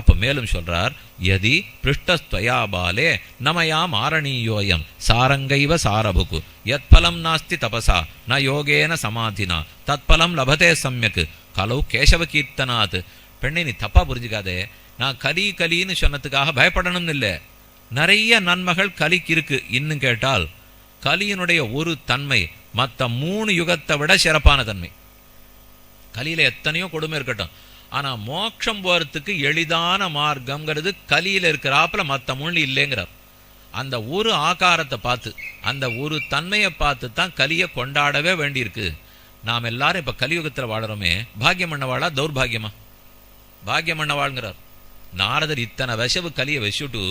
அப்போ மேலும் சொல்றார் யதி பிருஷ்டஸ்தயாபாலே நமயாம் ஆரணீயோயம் சாரங்கைவ சாரபுகு யத்பலம் நாஸ்தி தபசா ந யோகேன சமாதினா தத்பலம் லபதே சமயக்கு. கலௌ கேசவ கீர்த்தனாத். பெண்ணை நீ தப்பா புரிஞ்சுக்காதே. நான் கலி கலின்னு சொன்னதுக்காக பயப்படணும்னு இல்லை. நிறைய நன்மைகள் கலிக்கு இருக்கு. இன்னும் கேட்டால் கலியினுடைய ஒரு தன்மை மற்ற மூணு யுகத்தை விட சிறப்பான தன்மை. கலியில எத்தனையோ கொடுமை இருக்கட்டும். ஆனால் மோட்சம் போகிறதுக்கு எளிதான மார்க்கம்ங்கிறது கலியில் இருக்கிறாப்புல மற்ற மொழி இல்லைங்கிறார். அந்த ஒரு ஆகாரத்தை பார்த்து அந்த ஒரு தன்மையை பார்த்து தான் கலியை கொண்டாடவே வேண்டியிருக்கு. நாம் எல்லாரும் இப்போ கலியுகத்தில் வாழறோமே பாக்கியம் பண்ணவாளா தௌர்பாகியமா? பாக்கியம் பண்ணவாள்ங்கிறார். நாரதர் இத்தனை விஷவு கலியை வச்சுட்டு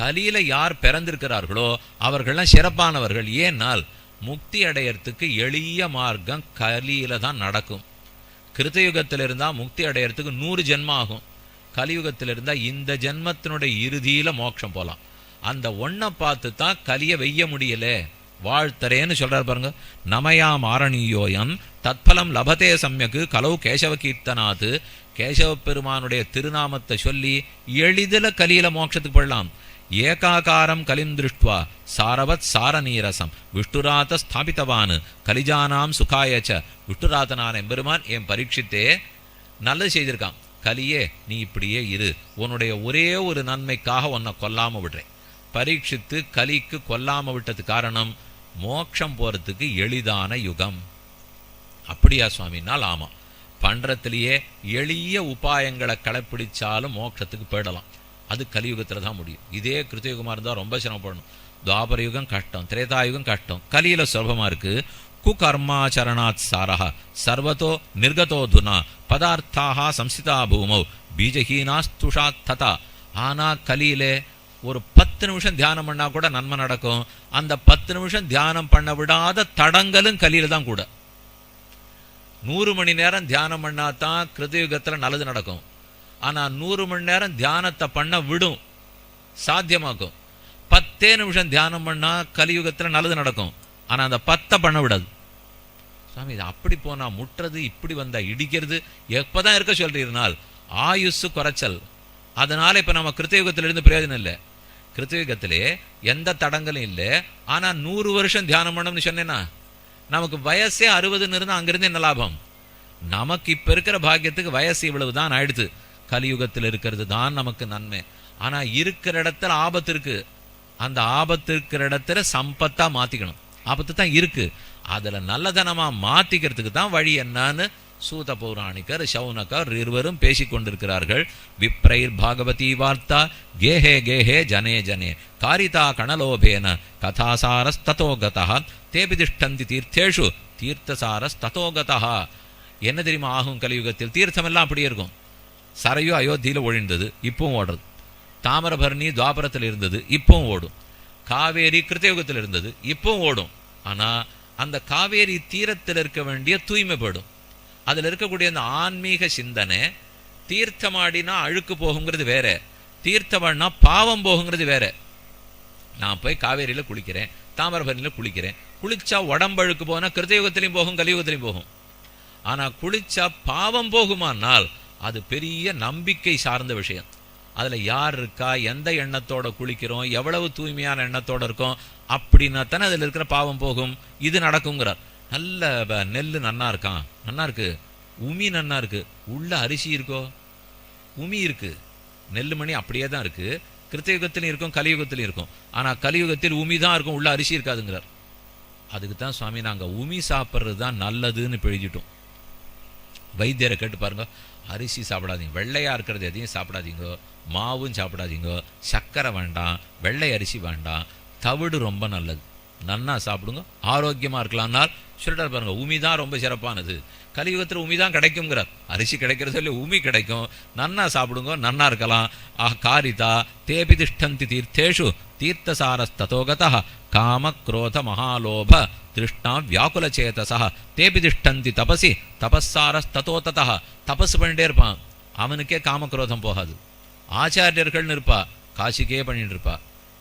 கலியில் யார் பிறந்திருக்கிறார்களோ அவர்கள்லாம் சிறப்பானவர்கள். ஏன்னால் முக்தி அடையறதுக்கு எளிய மார்க்கம் கலியில் தான் நடக்கும். கிருத்தயுகத்தில் இருந்தா முக்தி அடையறதுக்கு நூறு ஜென்மம் ஆகும். கலியுகத்தில் இருந்தா இந்த ஜென்மத்தினுடைய இறுதியில மோட்சம் போகலாம் அந்த ஒன்றை பார்த்து தான் கலிய வெய்ய முடியல. வாழ்த்தரேன்னு சொல்றாரு பாருங்க. நமயாம் ஆரணீயோயம் தத்பலம் லபதே சமயக்கு கலவு கேசவ கீர்த்தனாத்து கேசவ பெருமானுடைய திருநாமத்தை சொல்லி எளிதில கலியில மோட்சத்துக்கு போடலாம் ஏகாகாரம் கலிம் திருஷ்டுவா சாரவத் சாரநீரசம் விஷ்ணுராத ஸ்தாபித்தவான் கலிஜானாம் சுகாயச்ச விஷ்ணுராதனான எம்பெருமான் என் பரீட்சித்தே? நல்லது செய்திருக்கான். கலியே நீ இப்படியே இரு. உன்னுடைய ஒரே ஒரு நன்மைக்காக உன்னை கொல்லாமல் விடுறேன். பரீட்சித்து கலிக்கு கொல்லாமல் விட்டது காரணம் மோட்சம் போறதுக்கு எளிதான யுகம். அப்படியா சுவாமினால் ஆமாம் பண்றதுலயே எளிய உபாயங்களை கடைப்பிடிச்சாலும் மோட்சத்துக்கு போயிடலாம். அது கலியுகத்துல தான் முடியும். இதே கிருத்தயுகமாக இருந்தால் ரொம்ப சிரமப்படணும். துவாபர யுகம் கஷ்டம் திரேதாயுகம் கஷ்டம். கலியில சுலபமாக இருக்கு. குகர்மாச்சரணாத் சாரஹ. சர்வதோ நிர்கதோதுனா பதார்த்தாக சம்சிதா பூமௌ. பீஜஹீனாஸ்துஷா ததா. ஆனா கலியிலே ஒரு பத்து நிமிஷம் தியானம் பண்ணா கூட நன்மை நடக்கும். அந்த பத்து நிமிஷம் தியானம் பண்ண விடாத தடங்களும் கலியில தான் கூட. நூறு மணி நேரம் தியானம் பண்ணாதான் கிருதயுகத்தில் கிருதயுகத்துல நல்லது நடக்கும். ஆனா நூறு மணி நேரம் தியானத்தை பண்ண விடும். சாத்தியமாக்கும். பத்தே நிமிஷம் தியானம் பண்ணா கலியுகத்துல நல்லது நடக்கும். ஆனா அந்த பத்தை பண்ண விடாது. சுவாமி இது அப்படி போனா முட்டுறது இப்படி வந்தா இடிக்கிறது எப்பதான் இருக்க சொல்கிறீர்னால் ஆயுசு குறைச்சல். அதனால இப்ப நம்ம கிருத்தயுகத்திலிருந்து பிரயோஜனம் இல்லை. கிருத்தயுகத்திலே எந்த தடங்களும் இல்லை. ஆனா நூறு வருஷம் தியானம் பண்ணோம்னு சொன்னேன்னா நமக்கு வயசே அறுபதுன்னு இருந்தால் அங்கேருந்து என்ன லாபம்? நமக்கு இப்ப இருக்கிற பாக்கியத்துக்கு வயசு இவ்வளவுதான் ஆயிடுது. கலியுகத்தில் இருக்கிறது தான் நமக்கு நன்மை. ஆனா இருக்கிற இடத்துல ஆபத்து இருக்கு. அந்த ஆபத்து இருக்கிற இடத்துல சம்பத்தா மாத்திக்கணும். ஆபத்து தான் இருக்கு. அதுல நல்லதனமா மாத்திக்கிறதுக்கு தான் வழி என்னன்னு சூத பௌராணிகர் சௌனகர் இருவரும் பேசிக் கொண்டிருக்கிறார்கள். விப்ரைர் பாகவதி வார்த்தா கேஹே கேஹே ஜனே ஜனே காரிதா கணலோபேன கதாசாரஸ்ததோ கதா தேபி திஷ்டந்தி தீர்த்தேஷு தீர்த்தசாரஸ்ததோகதா என்ன தெரியுமா ஆகும் கலியுகத்தில்? தீர்த்தமெல்லாம் அப்படியே இருக்கும். சரையோ அயோத்தியில் ஒழிந்தது இப்பவும் ஓடுறது. தாமிரபரணி துவாபரத்தில் இருந்தது இப்பவும் ஓடும். காவேரி கிருத்தயுகத்தில் இருந்தது இப்பவும் ஓடும். ஆனால் அந்த காவேரி தீரத்தில் இருக்க வேண்டிய தூய்மைப்படும் அதில் இருக்கக்கூடிய அந்த ஆன்மீக சிந்தனை தீர்த்தமாடினா அழுக்கு போகுங்கிறது வேற தீர்த்தமாடினா பாவம் போகுங்கிறது வேற. நான் போய் காவேரியில குளிக்கிறேன் தாமிரபரணியில குளிக்கிறேன். குளிச்சா உடம்பழுக்கு போனால் கிருத்தயுகத்திலையும் போகும் கலியுகத்திலையும் போகும். ஆனால் குளிச்சா பாவம் போகுமானால் அது பெரிய நம்பிக்கை சார்ந்த விஷயம். அதில் யார் இருக்கா எந்த எண்ணத்தோட குளிக்கிறோம் எவ்வளவு தூய்மையான எண்ணத்தோடு இருக்கோம் அப்படின்னா தானே அதில் இருக்கிற பாவம் போகும். இது நடக்குங்கிறார் நல்ல நெல் நன்னா இருக்கான். நன்னா இருக்கு. உமி நன்னா இருக்கு. உள்ள அரிசி இருக்கோ? உமி இருக்கு. நெல் மணி அப்படியே தான் இருக்கு. கிருத்தயுகத்திலையும் இருக்கும் கலியுகத்திலையும் இருக்கும். ஆனால் கலியுகத்தில் உமி தான் இருக்கும் உள்ள அரிசி இருக்காதுங்கிறார். அதுக்கு தான் சுவாமி நாங்கள் உமி சாப்பிட்றது தான் நல்லதுன்னு பிழிஞ்சிட்டோம். வைத்தியரை கேட்டு பாருங்க. அரிசி சாப்பிடாதீங்க. வெள்ளையாக இருக்கிறது எதையும் சாப்பிடாதீங்க. மாவும் சாப்பிடாதீங்க. சர்க்கரை வேண்டாம். வெள்ளை அரிசி வேண்டாம். தவிடு ரொம்ப நல்லது. நன்னா சாப்பிடுங்க. ஆரோக்கியமாக இருக்கலாம்னால் சொல்லிட்டார் பாருங்க உமி தான் ரொம்ப சிறப்பானது. கலியுகத்தில் உமி தான் கிடைக்குங்கிறார் அரிசி கிடைக்கிறது இல்லை உமி கிடைக்கும். நன்னா சாப்பிடுங்க நன்னா இருக்கலாம். ஆ காரிதா தேபி திஷ்டந்தி தீர்த்தேஷு தீர்த்தசாரஸ்ததோகதா காம குரோத மகாலோப திருஷ்ணா வியாக்குல சேதசா தேபி திஷ்டந்தி தபசி தபஸாரஸ்ததோததா தபஸ் பண்ணிட்டே இருப்பான். அவனுக்கே காமக்ரோதம் போகாது. ஆச்சாரியர்கள்னு இருப்பா. காசிக்கே பண்ணிட்டு இருப்பா.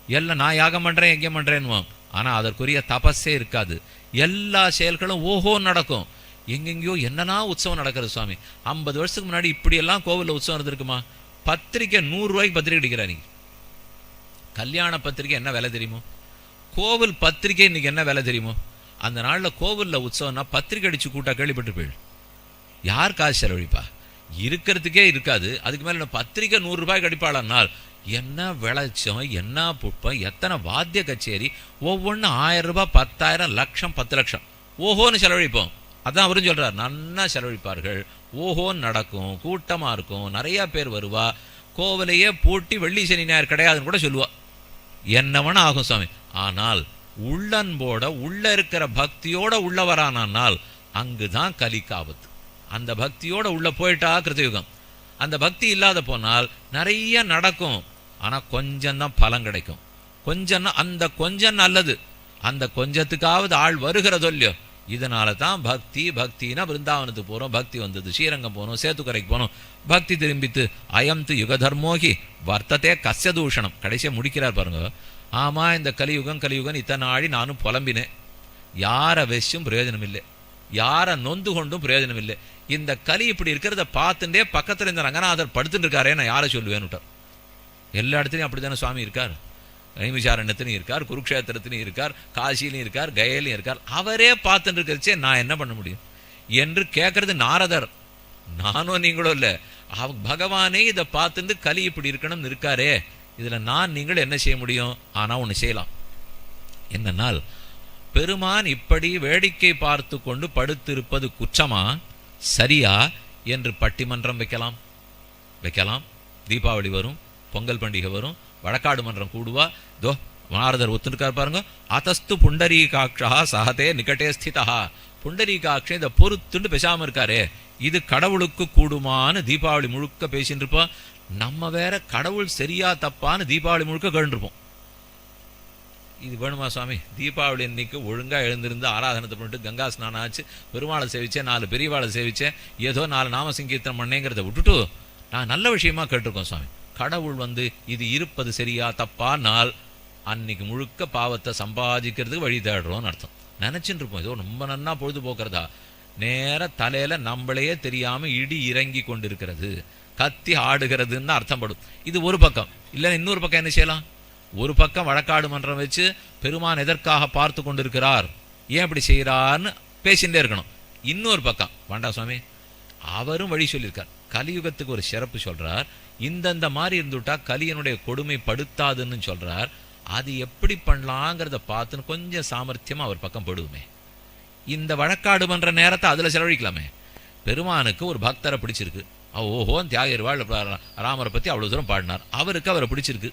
எல்லாம் நான் யாகம் பண்றேன் யஜ்யம் பண்றேன்னுவான். ஆனா அதற்குரிய தபஸே இருக்காது. எல்லா செயல்களும் ஓஹோ நடக்கும். எங்கெங்கேயோ என்னன்னா உற்சவம் நடக்கிறது சுவாமி. ஐம்பது வருஷத்துக்கு முன்னாடி இப்படியெல்லாம் கோவிலில் உற்சவம் இருந்திருக்குமா பத்திரிக்கை நூறு ரூபாய்க்கு பத்திரிக்கை அடிக்கிறா நீ கல்யாண பத்திரிக்கை என்ன விலை தெரியுமோ? கோவில் பத்திரிக்கை இன்னைக்கு என்ன விலை தெரியுமோ? அந்த நாளில் கோவிலில் உற்சவம்னா பத்திரிக்கை அடிச்சு கூட்டா கேள்விப்பட்டு போயிடு. யார் காசு செலவழிப்பா? இருக்கிறதுக்கே இருக்காது. அதுக்கு மேலே பத்திரிக்கை நூறு ரூபாய்க்கு என்ன விளைச்சம் என்ன புட்பம் எத்தனை வாத்திய கச்சேரி ஒவ்வொன்றும் ஆயிரம் ரூபாய் பத்தாயிரம் லட்சம் பத்து லட்சம். ஓஹோன்னு செலவழிப்போம். அதான் அவரும் சொல்கிறார் நன்னா செலவழிப்பார்கள். ஓஹோன்னு நடக்கும் கூட்டமாக இருக்கும் நிறையா பேர் வருவா கோவிலையே பூட்டி வெள்ளி சனி ஞாயிறு கிடையாதுன்னு கூட சொல்லுவா. என்னவன ஆகும் சுவாமி ஆனால் உள்ளன்போட உள்ள இருக்கிற பக்தியோட உள்ள வரானால் அங்குதான் கலிக்காபத்து அந்த பக்தியோட உள்ள போயிட்டா கிருத்தயுகம். அந்த பக்தி இல்லாத போனால் நிறைய நடக்கும். ஆனால் கொஞ்சம் தான் பலம் கிடைக்கும். கொஞ்சம் அந்த கொஞ்சம் நல்லது. அந்த கொஞ்சத்துக்காவது ஆள் வருகிறதோ இல்லையோ இதனால தான் பக்தி பக்தினா பிருந்தாவனத்துக்கு போகிறோம் பக்தி வந்தது ஸ்ரீரங்கம் போனோம் சேத்துக்கரைக்கு போனோம். பக்தி திரும்பித்து அயம் து யுக தர்மோகி வர்த்தத்தே கசிய தூஷணம். கடைசியாக முடிக்கிறார் பாருங்க. ஆமாம் இந்த கலியுகம் கலியுகம் இத்தனை ஆடி நானும் புலம்பினேன். யாரை வச்சும் பிரயோஜனம் இல்லை யாரை நொந்து கொண்டும் பிரயோஜனம் இல்லை இந்த கலி இப்படி இருக்கிறத பார்த்துட்டே பக்கத்தில் இந்த ரங்கநாதர் படுத்துட்டு இருக்காரே நான் யாரை சொல்லுவேன்னுட்டார். எல்லா இடத்துலையும் அப்படித்தானே சுவாமி இருக்கார்? நைமிசாரண்யத்திலையும் இருக்கார் குருக்ஷேத்திரத்திலையும் இருக்கார் காசிலையும் இருக்கார் கயலையும் இருக்கார். அவரே பார்த்துட்டு இருக்கிறச்சே நான் என்ன பண்ண முடியும்? என்று கேட்கறது நாரதர். நானும் நீங்களும் இல்லை. அவ பகவானே இதை பார்த்துட்டு கலி இப்படி இருக்கணும்னு இருக்காரே. இதில் நான் நீங்கள் என்ன செய்ய முடியும்? ஆனால் ஒன்று செய்யலாம். என்னன்னால் பெருமான் இப்படி வேடிக்கை பார்த்து கொண்டு படுத்திருப்பது குற்றமா? சரியா? என்று பட்டிமன்றம் வைக்கலாம். வைக்கலாம். தீபாவளி வரும். பொங்கல் பண்டிகை வரும் வழக்காடு மன்றம் கூடுவா. தோ நாரதர் ஒத்துருக்கார் பாருங்க. அதஸ்து புண்டரீகாட்சா சகதே நிகட்டே ஸ்திதா புண்டரீகாட்சம் இதை பொறுத்துண்டு பேசாம இருக்காரே. இது கடவுளுக்கு கூடுமான்னு தீபாவளி முழுக்க பேசிட்டு இருப்போம் நம்ம வேற கடவுள் சரியா தப்பான்னு தீபாவளி முழுக்க கேட்டுருப்போம் இது வேணுமா சுவாமி? தீபாவளி அன்னைக்கு ஒழுங்காக எழுந்திருந்து ஆராதனத்தை பண்ணிட்டு கங்கா ஸ்நானம் ஆச்சு பெருமாளை சேவிச்சேன் நாலு பெரியவாளை சேவிச்சேன் ஏதோ நாலு நாம சங்கீர்த்தனம் பண்ணேங்கிறத விட்டுட்டு நான் நல்ல விஷயமா கேட்டிருக்கோம் சுவாமி. கடவுள் வந்து இது இருப்பது சரியா தப்பா? நாள். அன்னைக்கு முழுக்க பாவத்தை சம்பாதிக்கிறதுக்கு வழி தேடுறோம்னு அர்த்தம். நினச்சின்னு இருப்போம் ஏதோ ரொம்ப நன்னா பொழுதுபோக்குறதா நேர தலையில நம்மளையே தெரியாம இடி இறங்கி கொண்டிருக்கிறது. கத்தி ஆடுகிறதுன்னு அர்த்தம் படும் இது ஒரு பக்கம். இல்லைன்னா இன்னொரு பக்கம் என்ன செய்யலாம்? ஒரு பக்கம் வழக்காடு மன்றம் வச்சு பெருமான் எதற்காக பார்த்து கொண்டிருக்கிறார்? ஏன் இப்படி செய்கிறார்னு பேசிகிட்டே இருக்கணும். இன்னொரு பக்கம். வேண்டா சுவாமி அவரும் வழி சொல்லியிருக்கார். கலியுகத்துக்கு ஒரு சிறப்பு சொல்றார். இந்தந்த மாதிரி இருந்துட்டா கலியனுடைய கொடுமை படுத்தாதுன்னு சொல்றார். அது எப்படி பண்ணலாங்கிறத பார்த்துன்னு கொஞ்சம் சாமர்த்தியமாக அவர் பக்கம் படுவோமே. இந்த வழக்காடு பண்ற நேரத்தை அதுல செலவழிக்கலாமே. பெருமானுக்கு ஒரு பக்தரை பிடிச்சிருக்கு. அவ ஓஹோ தியாகிருவாள் ராமரை பத்தி அவ்வளவு தூரம் பாடினார். அவருக்கு அவரை பிடிச்சிருக்கு.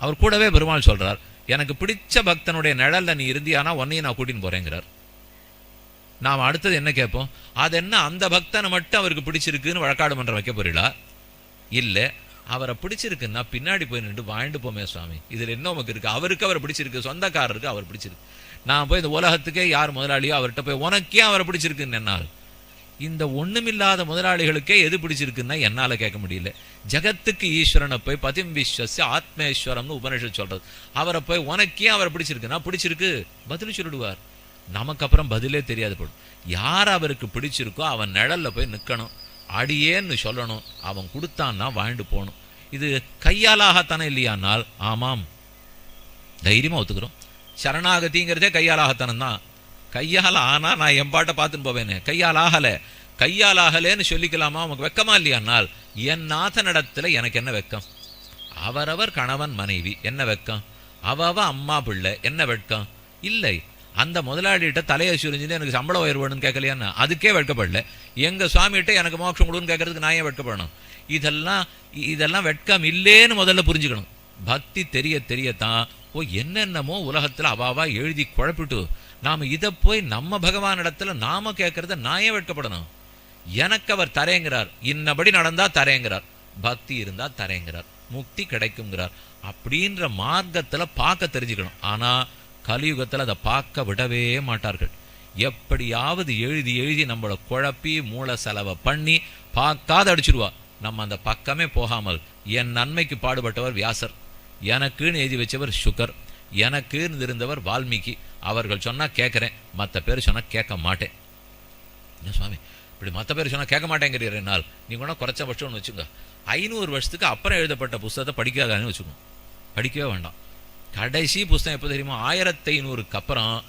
அவர் கூடவே பெருமாள் சொல்றார் எனக்கு பிடிச்ச பக்தனுடைய நிழல்ல நீ இருந்தியானா உன்னையும் நான் கூட்டின்னு போறேங்கிறார். நாம் அடுத்தது என்ன கேட்போம்? அது என்ன அந்த பக்தனை மட்டும் அவருக்கு பிடிச்சிருக்குன்னு வழக்காடு மன்றம் வைக்க போறீங்களா இல்லை. அவரை பிடிச்சிருக்குன்னா பின்னாடி போய் நின்று வாழ்ந்து போமே சுவாமி. இதில் என்ன உமக்கு இருக்கு? அவருக்கு அவரை பிடிச்சிருக்கு சொந்தக்காரருக்கு அவர் பிடிச்சிருக்கு. நான் போய் இந்த உலகத்துக்கே யார் முதலாளியோ அவர்கிட்ட போய் உனக்கே அவரை பிடிச்சிருக்குன்னு என்னால். இந்த ஒண்ணுமில்லாத முதலாளிகளுக்கே எது பிடிச்சிருக்குன்னா என்னால் கேட்க முடியல. ஜகத்துக்கு ஈஸ்வரனை போய் பதிம் விஸ்வசி ஆத்மேஸ்வரம்னு உபனிஷம் சொல்றது. அவரை போய் உனக்கே அவரை பிடிச்சிருக்குன்னா பிடிச்சிருக்கு. பதில் சொல்லிடுவார். நமக்கு அப்புறம் பதிலே தெரியாது போடும் யார் அவருக்கு பிடிச்சிருக்கோ அவன் நிழல்ல போய் நிற்கணும் அடியேன்னு சொல்லணும். அவன் கொடுத்தான்னா வாழ்ந்து போகணும். இது கையாலாகத்தானே இல்லையானால்? ஆமாம். தைரியமாக ஒத்துக்கிறோம். சரணாகதிங்கிறதே கையாலாகத்தனம் தான். கையால் ஆனால் நான் எம்பாட்டை பார்த்துன்னு போவேனே. கையால் ஆகலை கையால் ஆகலேன்னு சொல்லிக்கலாமா? உனக்கு வெக்கமா இல்லையானால்? என் நாதனிடத்துல எனக்கு என்ன வெக்கம்? அவரவர் கணவன் மனைவி. என்ன வெக்கம்? அவ அம்மா பிள்ளை. என்ன வெட்கம்? இல்லை. அந்த முதலாளிகிட்ட தலையை சுரிஞ்சுட்டு எனக்கு சம்பளம் உயர்வு வேணும்னு கேட்கலையான்னு? அதுக்கே வெட்கப்படல. எங்கள் சுவாமிகிட்ட எனக்கு மோட்சம் கொடுன்னு கேட்கறதுக்கு நான் ஏன் வெட்கப்படணும்? இதெல்லாம் இதெல்லாம் வெட்கம் இல்லேன்னு முதல்ல புரிஞ்சுக்கணும். பக்தி தெரிய தெரியத்தான். ஓ என்னென்னமோ உலகத்தில் அவாவா எழுதி குழப்பிட்டு நாம இதை போய் நம்ம பகவான் இடத்துல நாம கேட்கறத நான் ஏன் வெட்கப்படணும்? எனக்கு அவர் தரேங்கிறார். இன்னபடி நடந்தால் தரேங்கிறார். பக்தி இருந்தால் தரேங்கிறார். முக்தி கிடைக்குங்கிறார். அப்படின்ற மார்க்கத்தில் பார்க்க தெரிஞ்சுக்கணும். ஆனால் கலியுகத்துல அதை பார்க்க விடவே மாட்டார்கள். எப்படியாவது எழுதி எழுதி நம்மளை குழப்பி மூளை செலவை பண்ணி பார்க்காத அடிச்சிருவா. நம்ம அந்த பக்கமே போகாமல் என் நன்மைக்கு பாடுபட்டவர் வியாசர். எனக்குன்னு எழுதி வச்சவர் சுகர். எனக்குன்னு இருந்தவர் வால்மீகி. அவர்கள் சொன்னா கேட்கறேன் மற்ற பேர் சொன்னா கேட்க மாட்டேன். என்ன சுவாமி இப்படி மற்ற பேர் சொன்னால் கேட்க மாட்டேங்கிறீர் என்னால். நீ கூட குறைச்சபட்சம்னு வச்சுங்க ஐநூறு வருஷத்துக்கு அப்புறம் எழுதப்பட்ட புஸ்தகத்தை படிக்காதான்னு வச்சுக்கோங்க. படிக்கவே வேண்டாம். கடைசி புஸ்தகம் எப்போ தெரியுமா? ஆயிரத்தி ஐநூறுக்கு அப்புறம்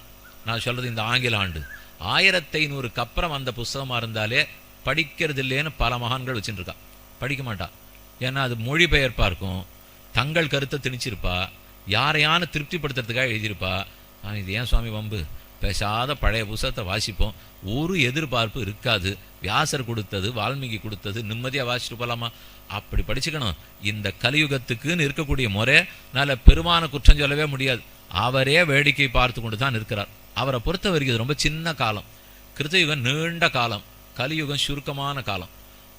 நான் சொல்கிறது இந்த ஆங்கில ஆண்டு. ஆயிரத்தி ஐநூறுக்கு அப்புறம் அந்த புஸ்தகமாக இருந்தாலே படிக்கிறது இல்லைன்னு பல மகான்கள் வச்சுட்டு படிக்க மாட்டா. ஏன்னா அது மொழிபெயர்ப்பாக இருக்கும். தங்கள் கருத்தை திணிச்சிருப்பா. யாரையான திருப்திப்படுத்துறதுக்காக எழுதியிருப்பா. இது ஏன் சுவாமி வம்பு? பேசாத பழைய புஸ்தகத்தை வாசிப்போம். ஒரு எதிர்பார்ப்பு இருக்காது. வியாசர் கொடுத்தது வால்மீகி கொடுத்தது நிம்மதியாக வாசிச்சுட்டு போகலாமா அப்படி படிச்சுக்கணும். இந்த கலியுகத்துக்குன்னு இருக்கக்கூடிய முறை நல்ல பெருமான குற்றம் சொல்லவே முடியாது. அவரே வேடிக்கை பார்த்து கொண்டு தான் இருக்கிறார் அவரை பொறுத்த வரைக்கும் ரொம்ப சின்ன காலம். கிருத்தயுகம் நீண்ட காலம். கலியுகம் சுருக்கமான காலம்.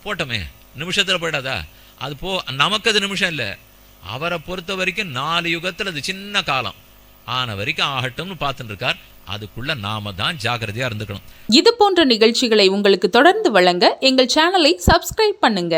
போட்டோமே நிமிஷத்தில் போயிடாதா? அது போ நமக்கு அது நிமிஷம் இல்லை. அவரை பொறுத்த வரைக்கும் நாலு யுகத்துல அது சின்ன காலம். ஆன வரைக்கும் ஆகட்டும்னு பார்த்துட்டு இருக்கார். அதுக்குள்ள நாம தான் ஜாக்கிரதையா இருந்துக்கணும். இது போன்ற நிகழ்ச்சிகளை உங்களுக்கு தொடர்ந்து வழங்க எங்கள் சேனலை சப்ஸ்கிரைப் பண்ணுங்க.